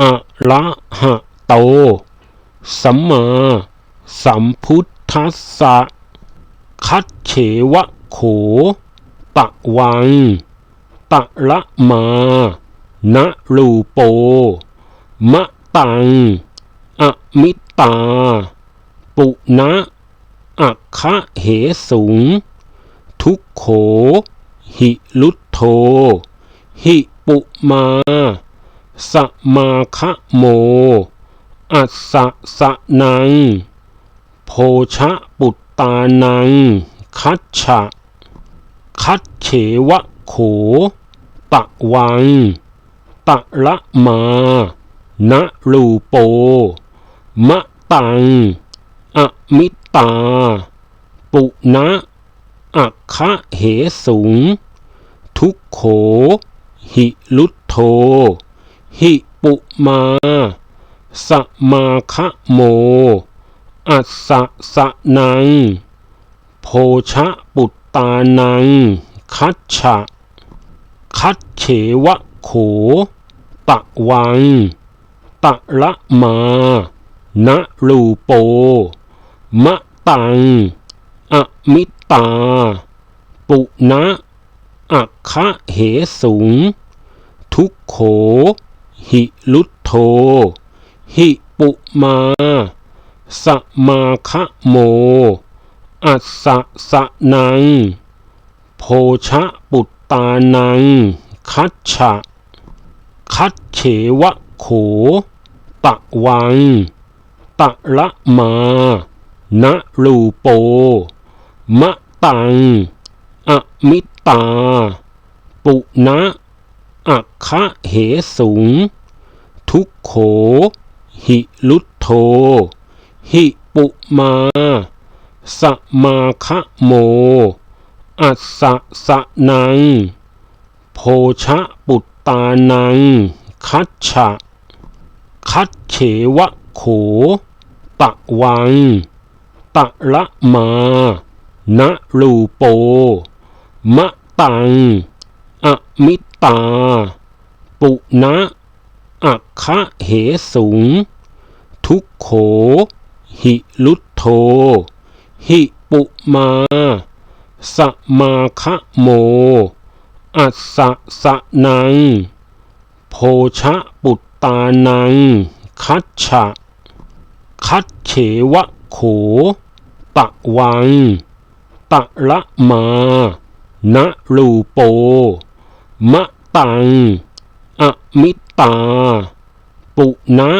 อะระหะโต สัมมาสัมพุทธัสสะ คัดเฉวะโขตะวัง ตะละมา นะรูโป มะตัง อมิตา ปุณะอักคะเหสุง ทุกโข หิลุทโธหิปุมา สมาคะโม อัสสะสะนัง โพชะปุตตานัง คัจฉะ คัดเฉวะโข ตะวัง ตะละมา นะรูโป มะตัง อมิตา ปุณะอัคะเหสุง ทุกโข หิลุทโธ หิปุมา สมาคะโม อัสสะสะนัง โพชะปุตตานัง คัจฉะ คัดเฉวะโข ตะวัง ตะละมา นะรูโป มะตัง อมิตา ปุณะอักคะเหสุง ทุกโข หิลุทโธหิปุมา สมาคะโม อัสสะสะนัง โพชะปุตตานัง คัจฉะ คัดเฉวะโข ตะวัง ตะละมา นะรูโป มะตัง อมิตา ปุณะ อักคะเหสุง ทุกโข หิลุทโธหิปุมา สมาคะโม อัสสะสะนัง โพชะปุตตานัง คัจฉะคัดเฉวะโข ตะวัง ตะละมา นะรูโป มะตัง อมิ ตา ปุณะอักคะเหสุงทุกโข หิลุทโธหิปุมา สมาคะโม อัสสะสะนัง โพชะปุตตานัง คัจฉะ คัดเฉวะโข ตะวัง ตะละมา นะรูโป มะตัง อมิตา ปุณะ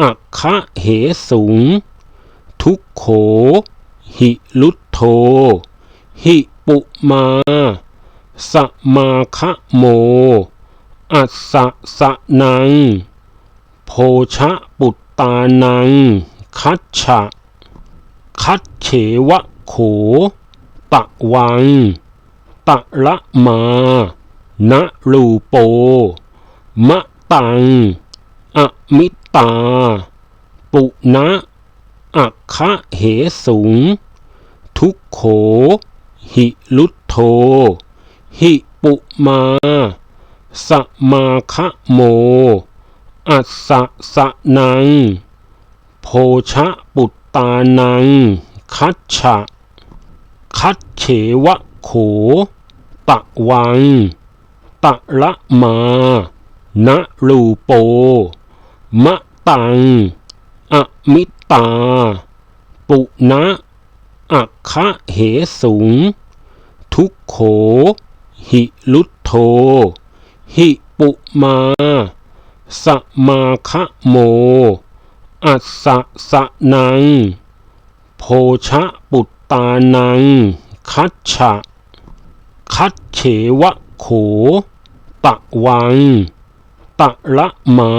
อักคะเหสุง ทุกโข หิลุทโธหิปุมา สมาคะโม อัสสะสะนัง โพชะปุตตานัง คัจฉะ คัดเฉวะโข ตะวัง ตะละมา นะรูโป มะตัง อมิตา ปุณะอัคะเหสุง ทุกโข หิลุโธหิปุมา สมาคะโม อัสสะสะนัง โพชะปุตตานัง คัจฉะคัดเฉวะโข ตะวังะละมานะรูโป มะตัง อมิตา ปุณะอักคะเหสุง ทุกโข หิลุทโธหิปุมา สมาคะโม อัสสะสะนัง โพชะปุตตานัง คัจฉะคัดเฉวะโข ตะวัง ตะละมา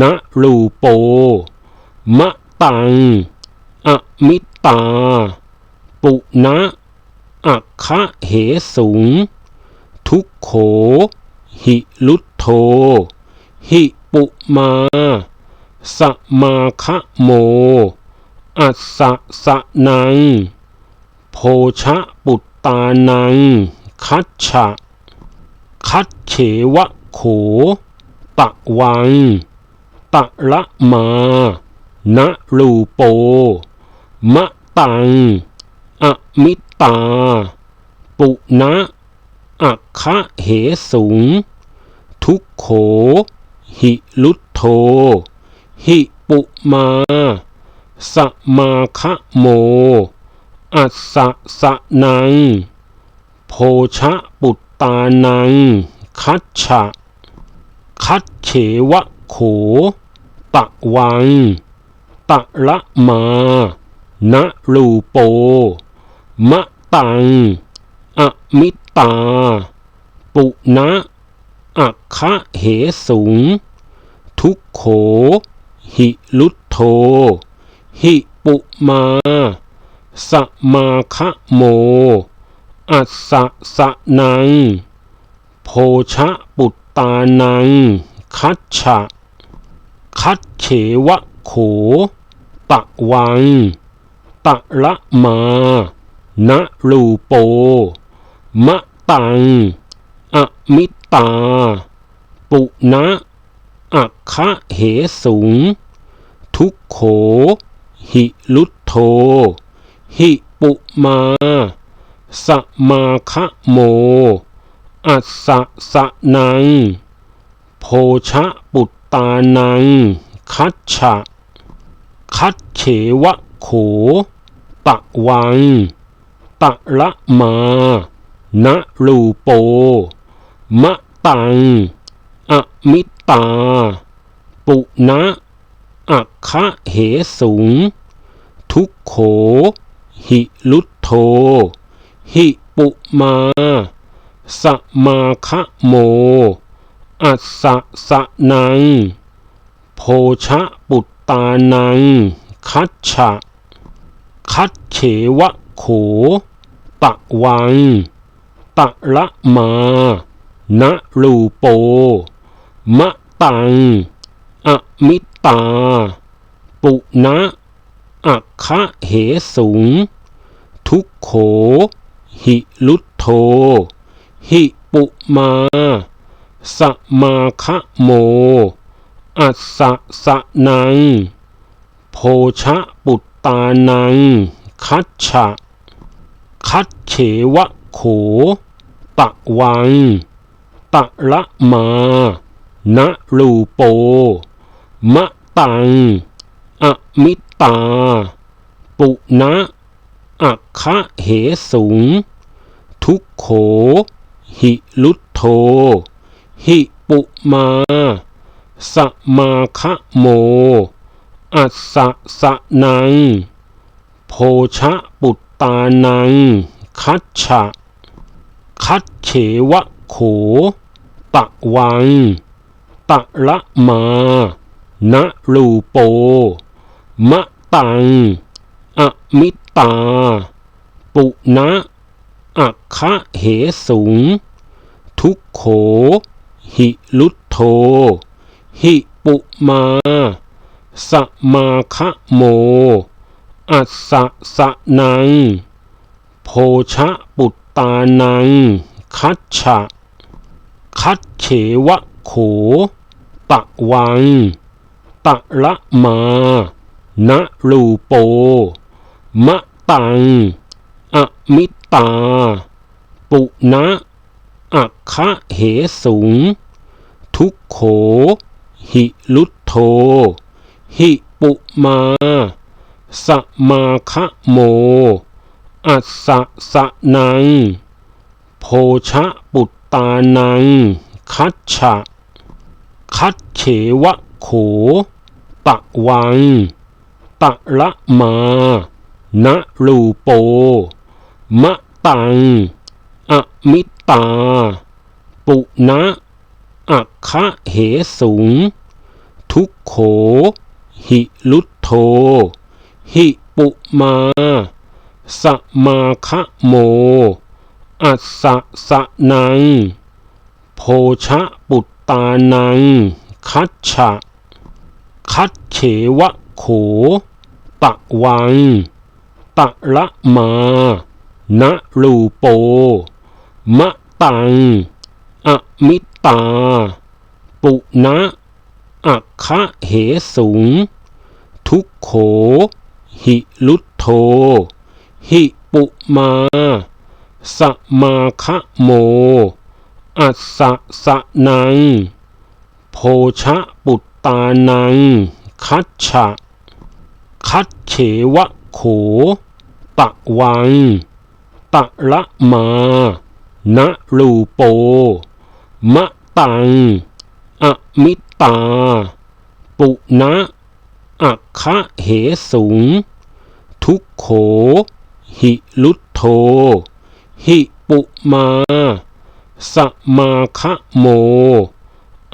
นะรูโป มะตัง อมิตา ปุณะอัคคะเหสุง ทุกโข หิลุทโธหิปุมา สมาคะโม อัสสะสะนัง โพชะปุตตานัง คัจฉะ คัจเฉวะโข ตะวัง ตะละมา นะรูโป มะตัง อมิตา ปุณะอัคคะเหสุง ทุกโข หิลุทโธหิปุมา สมาคะโม อัสสะสะนัง โพชะปุต ตานัง คัจฉะคัจเฉวะโข ตะวัง ตะละมา นะรูโป มะตัง อมิตา ปุณะอัคคะเหสุง ทุกโข หิลุทโธหิปุมา สมาคะโม อัสสะสะนังโพชะปุตตานัง คัจฉะคัจเฉวะโข ตะวัง ตะละมา นะรูโป มะตัง อมิตา ปุณะอัคคะเหสุง ทุกโข หิลุทโธหิปุมา สมาคะโม อัสสะสะนัง โพชะปุตตานัง คัจฉะ คัจเฉวะโข ตะวัง ตะละมา นะรูโป มะตัง อมิตา ปุณะอัคคะเหสุง ทุกโข หิลุทโธ หิปุมา สมาคะโม อัสสะสะนัง โพชะปุตตานัง คัจฉะ คัจเฉวะโข ตะวัง ตะละมา นะรูโป มะตัง อมิตา ปุณะอัคคะเหสุง ทุกโข หิลุโธหิปุมา สมาคะโม อัสสะสะนัง โพชะปุตตานัง คัจฉะ คัจเฉวะโข ตะวัง ตะละมา นะรูโป มะตัง อมิตา ปุณะ อัคคะเหสุงทุกโข หิลุทโธหิปุมา สมาคะโม อัสสะสะนัง โพชะปุตตานัง คัจฉะ คัจเฉวะโข ตะวัง ตะละมา นะรูโป มะตัง อมิตา ปุณะอัคคะเหสุง ทุกโข หิลุทโธหิปุมา สมาคะโม อัสสะสะนัง โพชะปุตตานัง คัจฉะ คัจเฉวะโข ตะวัง ตะละมา นะรูโป มะตัง อมิตา ปุณะอัคคะเหสุง ทุกโข หิลุโธหิปุมา สมาคะโม อัสสะสะนัง โพชะปุตตานัง คัจฉะ คัจเฉวะโข ตะวัง ตะละมา นะรูโป มะตัง อมิตา ปุณะอักคะเหสุง ทุกโข หิลุทโธหิปุมา สมาคะโม อัสสะสะนัง โพชะปุตตานัง คัจฉะคัจเฉวะโข ตะวัง ตะละมา นะลูโป มะตัง อมิตา ปุณะอักคะเหสุง ทุกโข หิลุทโธหิปุมา สมาคะโม อัสสะสะนัง โพชะปุตตานัง คัจฉะคัจเฉวะโข ตะวัง ตะละมา นะลูโป มะตัง อมิตา ปุณะอักคะเหสุง ทุกโข หิลุทโธหิปุมา สมาคะโม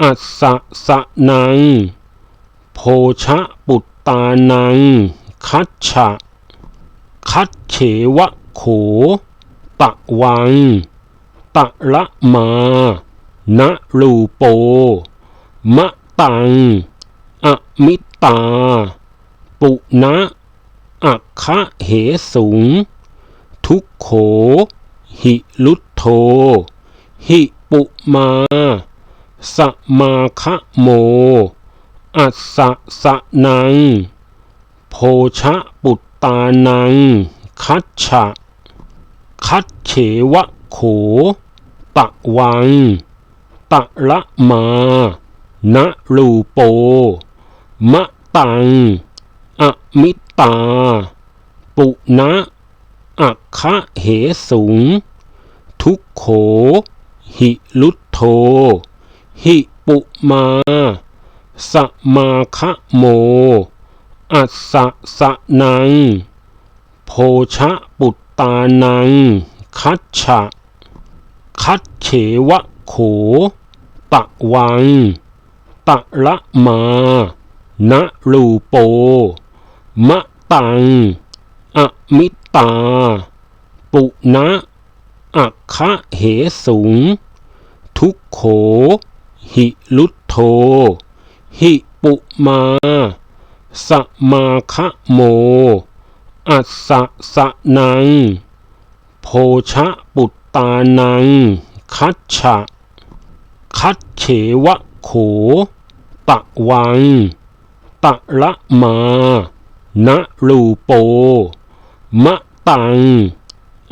อัสสะสะนัง โพชะปุตตานัง คัจฉะ คัจเฉวะโข ตะวัง ตะละมา นะลูโป มะตัง อมิตา ปุณะอักคะเหสุง ทุกโข หิลุทโธหิปุมา สมาคะโม อัสสะสะนัง โพชะปุต ตานัง คัจฉะคัจเฉวะโข ตะวัง ตะละมา นะลูโป มะตัง อมิตา ปุณะอัคะเหสุง ทุกโข หิลุโธหิปุมา สมาคะโม อัสสะสะนังโพชะปุตตานัง คัจฉะคัจเฉวะโข ตะวัง ตะละมา นะลูโป มะตัง อมิตา ปุณะอักคะเหสุง ทุกโข หิลุทโธหิปุมา สมาคะโม อัสสะสะนัง โพชะปุตตานัง คัจฉะ คัจเฉวะโข ตะวัง ตะละมา นะลูโป มะตัง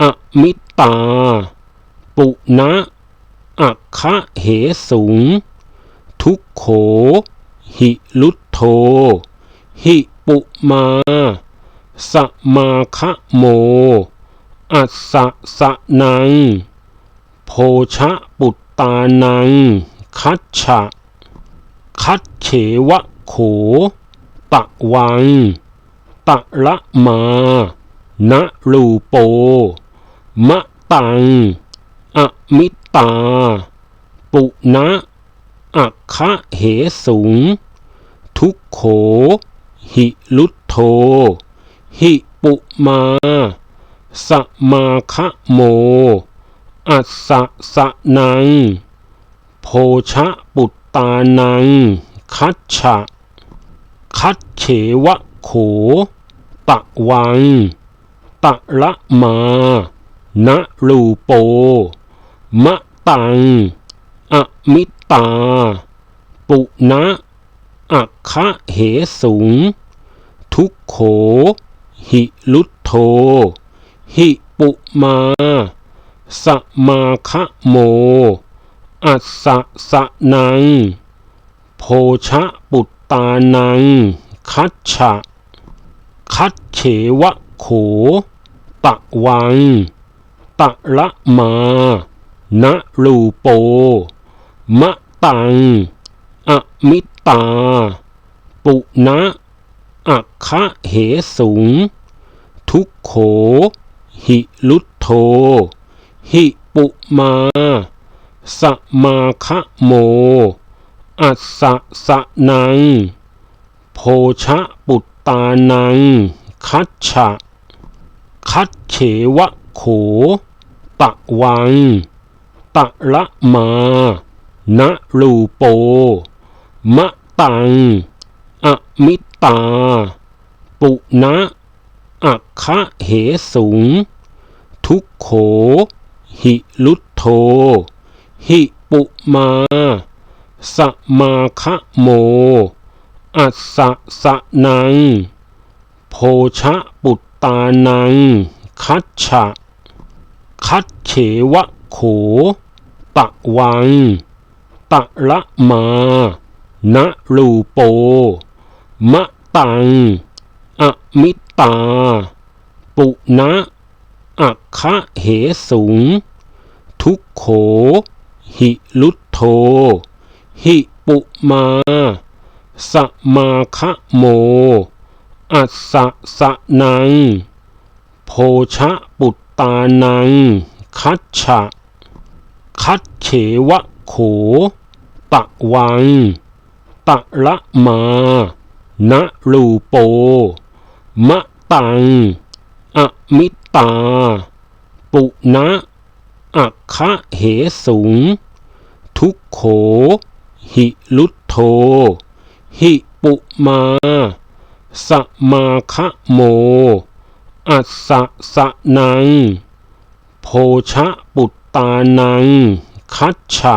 อมิตา ปุณะอักคะเหสุง ทุกโข หิลุทโธ หิปุมา สมาคะโม อัสสะสะนัง โพชะปุตตานัง คัจฉะ คัจเฉวะโข ตะวัง ตะละมา นะลูโป มะตัง อมิตา ปุณะอักคะเหสุง ทุกโข หิลุโธหิปุมา สมาคะโม อัสสะสะนัง โพชะปุตตานัง คัจฉะ คัจเฉวะโข ตะวัง ตะละมา นะลูโป มะตัง อมิตา ปุณะ อักคะเหสุงทุกโข หิลุทโธหิปุมา สมาคะโม อัสสะสะนัง โพชะปุตตานัง คัจฉะคัจเฉวะโข ตะวัง ตะละมา นะลูโป มะตัง อมิตา ปุณะอักคะเหสุง ทุกโข หิลุทโธหิปุมา สมาคะโม อัสสะสะนัง โพชะปุตตานัง คัจฉะคัจเฉวะโข ตะวัง ตะละมา นะรูโป มะ ตัง อมิตา ปุณะอักคะเหสุง ทุกโข หิลุทโธหิปุมา สมาคะโม อัสสะสะนัง โพชะปุตตานัง คัจฉะ คัจเฉวะโข ตะวัง ตะละมา นะรูโป มะตัง อมิตา ปุณะอักคะเหสุง ทุกโข หิลุทโธหิปุมา สมาคะโม อัสสะสะนัง โพชะปุตตานัง คัจฉะคัจเฉวะโข ตะวัง ตะละมานะรูโป มะตัง อมิตา ปุณะอักคะเหสุง ทุกโข หิลุทโธหิปุมา สมาคะโม อัสสะสะนัง โพชะปุตตานัง คัจฉะ